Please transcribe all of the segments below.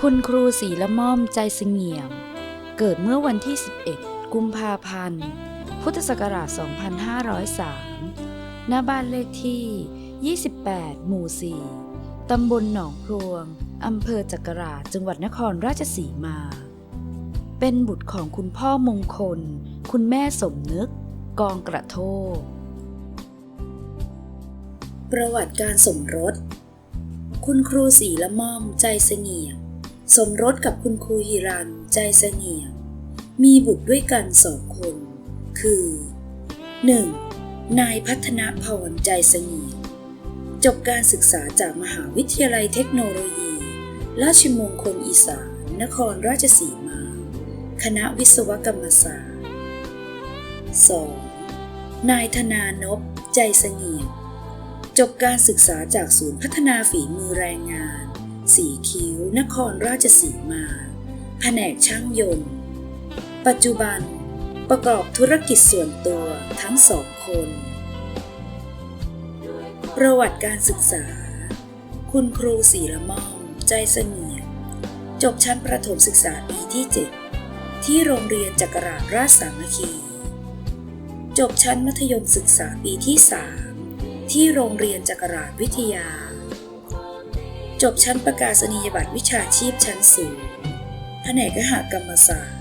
คุณครูศรีละม่อมใจเสงี่ยม เกิดเมื่อวันที่ 11 กุมภาพันธ์ พุทธศักราช 2503ณบ้านเลขที่ 28 หมู่ 4 ตำบลหนองพรวง อำเภอจักราชจังหวัดนครราชสีมา เป็นบุตรของคุณพ่อมงคล คุณแม่สมนึก กองกระโทกประวัติการสมรส คุณครูศรีละม่อมใจเสงี่ยม สมรสกับคุณครูฮิรันใจเสงี่ยมมีบุตรด้วยกันสองคน คือ 1. นายพัฒนาพรใจเสงี่ยมจบการศึกษาจากมหาวิทยาลัยเทคโนโลยี ราชมงคลอีสาน นครราชสีมา คณะวิศวกรรมศาสตร์ 2. นายธนานพใจเสงี่ยมจบการศึกษาจากศูนย์พัฒนาฝีมือแรงงาน สีคิ้ว นครราชสีมา แผนกช่างยนต์ ปัจจุบันประกอบธุรกิจส่วนตัวทั้งสองคน ประวัติการศึกษา คุณครูศีละม่อมใจเสงี่ยมจบชั้นประถมศึกษาปีที่ 7 ที่โรงเรียนจักราชราชสามัคคี จบชั้นมัธยมศึกษาปีที่ 3 ที่โรงเรียนจักราชวิทยา จบชั้นประกาศนียบัตรวิชาชีพชั้นสูง แผนกกหกรรมศาสตร์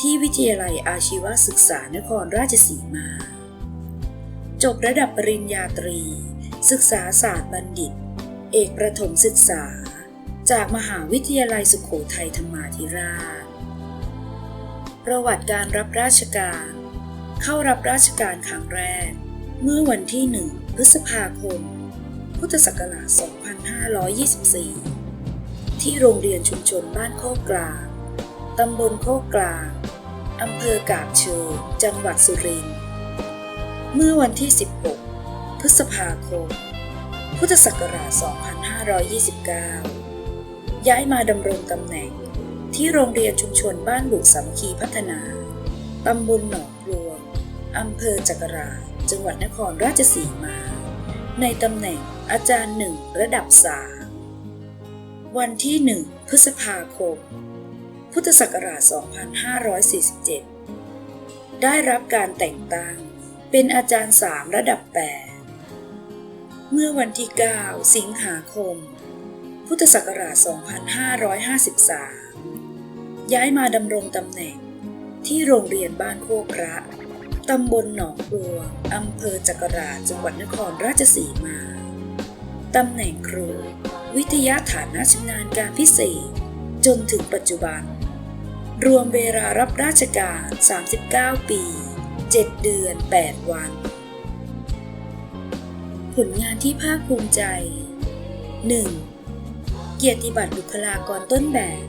ที่วิทยาลัยอาชีวศึกษานครราชสีมา จบระดับปริญญาตรี ศึกษาศาสตร์บัณฑิต เอกประถมศึกษา จากมหาวิทยาลัยสุโขทัยธรรมาธิราช ประวัติการรับราชการ เข้ารับราชการครั้งแรก เมื่อวันที่ 1 พฤษภาคม พุทธศักราช 2524 ที่โรงเรียนชุมชนบ้านโคกกลาง ตำบลโคกกลางอำเภอกาบเชิง จังหวัดสุรินทร์ เมื่อวันที่ 16 พฤษภาคม พุทธศักราช 2529 ย้ายมาดำรงตำแหน่งที่โรงเรียนชุมชนบ้านบุสามัคคีพัฒนา ตำบลหนองพลวง อำเภอจักราชจังหวัดนครราชสีมา ในตำแหน่งอาจารย์หนึ่งระดับสามวันที่หนึ่งพฤษภาคม พุทธศักราช 2547 ได้รับการแต่งตั้งเป็นอาจารย์สามระดับ 8 เมื่อวันที่ 9 สิงหาคม พุทธศักราช 2553 ย้ายมาดำรงตำแหน่งที่โรงเรียนบ้านโคกพระ ตำบลหนองปลวงอำเภอจักราจังหวัดนครราชสีมา ตำแหน่งครู วิทยาฐานะชำนาญการพิเศษ จนถึงปัจจุบัน รวมเวลารับราชการ 39 ปี 7 เดือน 8 วัน ผลงานที่ภาคภูมิใจ 1. เกียรติบัตรบุคลากรต้นแบบ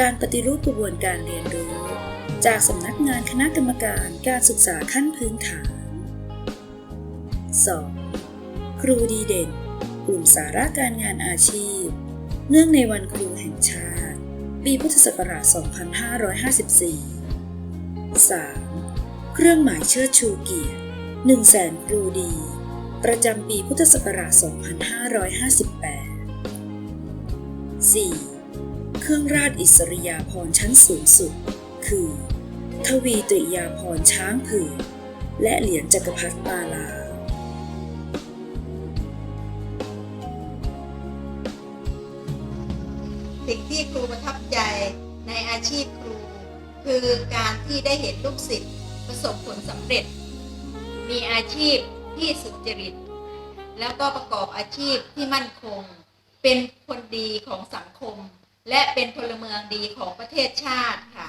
การปฏิรูปกระบวนการเรียนรู้ จากสำนักงานคณะกรรมการการศึกษาขั้นพื้นฐาน 2. ครูดีเด่น กลุ่มสาระการงานอาชีพ เนื่องในวันครูแห่งชาติ ปีพุทธศักราช 2554 3. เครื่องหมายเชิดชูเกียรติ1แสนครูดี ประจำปีพุทธศักราช 2558 4. เครื่องราชอิสริยาภรณ์ชั้นสูงสุด คือ ทวีตริยาภรช้างผือกและเหรียญจักรพรรดิมาลา สิ่งที่ครูประทับใจในอาชีพครู คือการที่ได้เห็นลูกศิษย์ประสบผลสำเร็จ มีอาชีพที่สุจริต แล้วก็ประกอบอาชีพที่มั่นคง เป็นคนดีของสังคม และเป็นพลเมืองดีของประเทศชาติค่ะ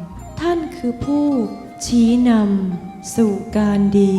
ท่านคือผู้ชี้นำสู่การดี